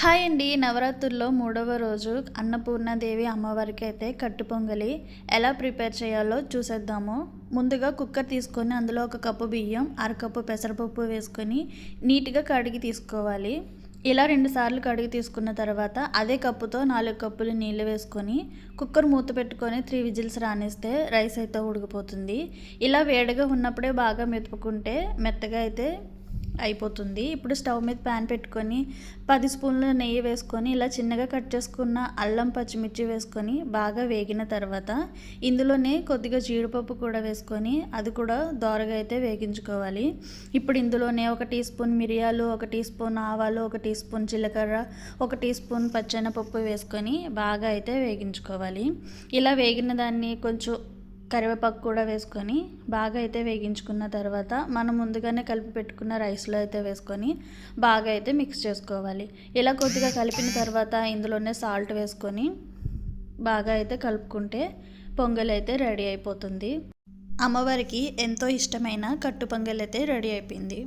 Hi అండి. నవరాత్రుల్లో మూడవ రోజు అన్నపూర్ణాదేవి అమ్మవారికి అయితే కట్టు పొంగలి ఎలా ప్రిపేర్ చేయాలో చూసేద్దాము. ముందుగా కుక్కర్ తీసుకొని అందులో ఒక కప్పు బియ్యం అరకప్పు పెసరపప్పు వేసుకొని నీట్గా కడిగి తీసుకోవాలి. ఇలా రెండు సార్లు కడిగి తీసుకున్న తర్వాత అదే కప్పుతో నాలుగు కప్పులు నీళ్ళు వేసుకొని కుక్కర్ మూత పెట్టుకొని త్రీ విజిల్స్ రానిస్తే రైస్ అయితే ఉడికిపోతుంది. ఇలా వేడిగా ఉన్నప్పుడే బాగా మెతుకుంటే మెత్తగా అయితే అయిపోతుంది. ఇప్పుడు స్టవ్ మీద ప్యాన్ పెట్టుకొని పది స్పూన్ల నెయ్యి వేసుకొని ఇలా చిన్నగా కట్ చేసుకున్న అల్లం పచ్చిమిర్చి వేసుకొని బాగా వేగిన తర్వాత ఇందులోనే కొద్దిగా జీడిపప్పు కూడా వేసుకొని అది కూడా దోరగా అయితే వేగించుకోవాలి. ఇప్పుడు ఇందులోనే ఒక టీ స్పూన్ మిరియాలు ఒక టీ స్పూన్ ఆవాలు ఒక టీ స్పూన్ జీలకర్ర ఒక టీ స్పూన్ పచ్చెనపప్పు వేసుకొని బాగా అయితే వేగించుకోవాలి. ఇలా వేగిన దాన్ని కొంచెం కరివేపాకు కూడా వేసుకొని బాగా అయితే వేగించుకున్న తర్వాత మనం ముందుగానే కలిపి పెట్టుకున్న రైస్లో అయితే వేసుకొని బాగా అయితే మిక్స్ చేసుకోవాలి. ఇలా కొద్దిగా కలిపిన తర్వాత ఇందులోనే సాల్ట్ వేసుకొని బాగా అయితే కలుపుకుంటే పొంగల్ అయితే రెడీ అయిపోతుంది. అమ్మవారికి ఎంతో ఇష్టమైన కట్టు పొంగల్ అయితే రెడీ అయిపోయింది.